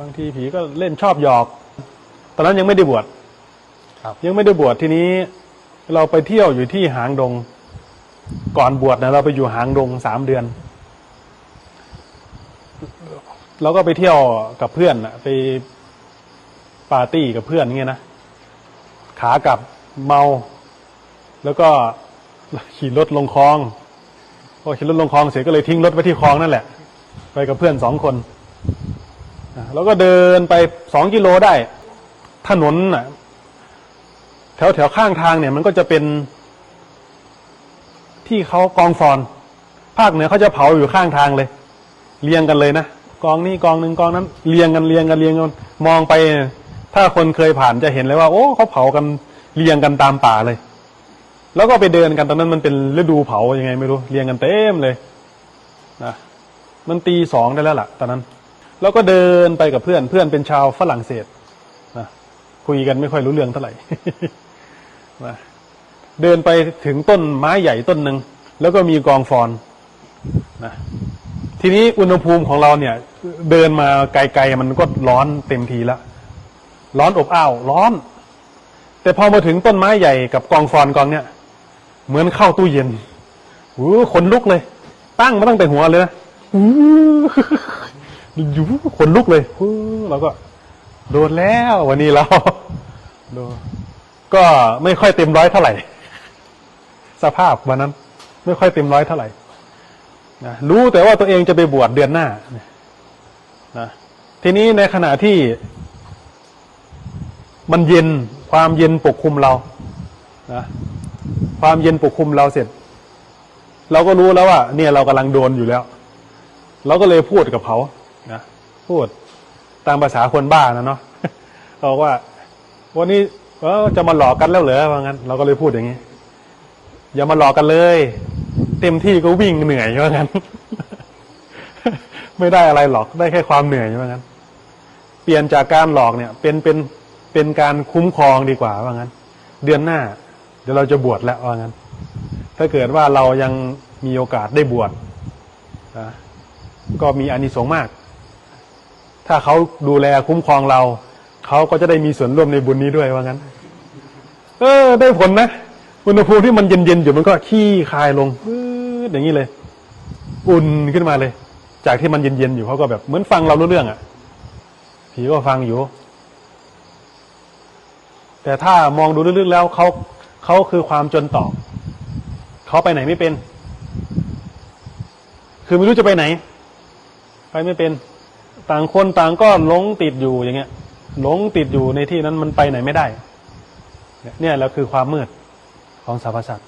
บางทีผีก็เล่นชอบหยอก ตอนนั้นยังไม่ได้บวชครับยังไม่ได้บวชทีนี้ เราไปเที่ยวอยู่ที่หางดง ก่อนบวชนะเราไปอยู่หางดงสามเดือนเราก็ไปเที่ยวกับเพื่อนนะไปปาร์ตี้กับเพื่อนเงี้ยนะขากลับเมา แล้วก็ขี่รถลงคลองพอขี่รถลงคลองเสร็จก็เลยทิ้งรถไว้ที่คลองนั่นแหละ ไปกับเพื่อนสองคนอะ แล้วก็เดินไปสองกิโลได้ ถนนแถวแถวข้างทางเนี่ย มันก็จะเป็นที่เขากองฟอน ภาคเหนือเขาจะเผาอยู่ข้างทางเลย เรียงกันเลยนะกองนี้กองหนึ่งกองนั้นเรียงกันเรียงกันเรียงกันมองไป ถ้าคนเคยผ่านจะเห็นเลยว่า โอ้เขาเผากันเรียงกันตามป่าเลย แล้วก็ไปเดินกันตอนนั้นมันเป็นฤดูเผายังไงไม่รู้เรียงกันเต็มเลยนะมันตีสองได้แล้วล่ะ ตอนนั้น แล้วก็เดินไปกับเพื่อนเพื่อนเป็นชาวฝรั่งเศสนะคุยกันไม่ค่อยรู้เรื่องเท่าไหร่นะเดินไปถึงต้นไม้ใหญ่ต้นหนึ่งแล้วก็มีกองฟอนนะทีนี้อุณหภูมิของเราเนี่ย เดินมาไกลๆมันก็ร้อนเต็มทีล้วร้อนอบอ้าว ร้อน แต่พอมาถึงต้นไม้ใหญ่กับกองฟอนกองเนี่ย เหมือนเข้าตู้เย็นหูขนลุกเลย ตั้งมาตั้งแต่หัวเลยนะหู อยู่ขนลุกเลยเราก็ โดนแล้ววันนี้เราโดนก็ไม่ค่อยเต็มร้อยเท่าไหร่ สภาพวันนั้น ไม่ค่อยเต็มร้อยเท่าไหร่นะรู้แต่ว่าตัวเองจะไปบวชเดือนหน้านะทีนี้ในขณะที่ มันเย็นความเย็นปกคลุมเรานะความเย็นปกคลุมเราเสร็จ เราก็รู้แล้วว่า เนี่ยเรากำลังโดนอยู่แล้ว เราก็เลยพูดกับเขา นะพูดตามภาษาคนบ้านะเนาะบอกว่า วันนี้เออจะมาหลอกกันแล้วเหรอว่างั้น เราก็เลยพูดอย่างนี้ อย่ามาหลอกกันเลย เต็มที่ก็วิ่งเหนื่อยว่างั้น ไม่ได้อะไรหรอกได้แค่ความเหนื่อยว่างั้น เปลี่ยนจากการหลอกเนี่ย เป็นเป็นเป็นการคุ้มครองดีกว่าว่างั้น เดือนหน้า เดี๋ยวเราจะบวชแล้วว่างั้น ถ้าเกิดว่าเรายังมีโอกาสได้บวชนะก็มีอานิสงส์มาก ถ้าเขาดูแลคุ้มครองเรา เขาก็จะได้มีส่วนร่วมในบุญนี้ด้วยว่างั้น เออ ได้ผลนะอุณหภูมิที่มันเย็นๆอยู่มันก็ขี้คายลงปื๊ดอย่างนี้เลย อุ่นขึ้นมาเลย จากที่มันเย็นๆอยู่เขาก็แบบเหมือนฟังเรารู้เรื่องอะ่ะ ผีก็ฟังอยู่ แต่ถ้ามองดูลึกๆแล้วเขาเขาคือความจนตอกเขาไปไหนไม่เป็น คือไม่รู้จะไปไหน ไปไม่เป็น ต่างคนต่างก็หลงติดอยู่อย่างเงี้ย หลงติดอยู่ในที่นั้นมันไปไหนไม่ได้ เนี่ยเนี่ยแหล้วคือความมืดของสรรพสัตว์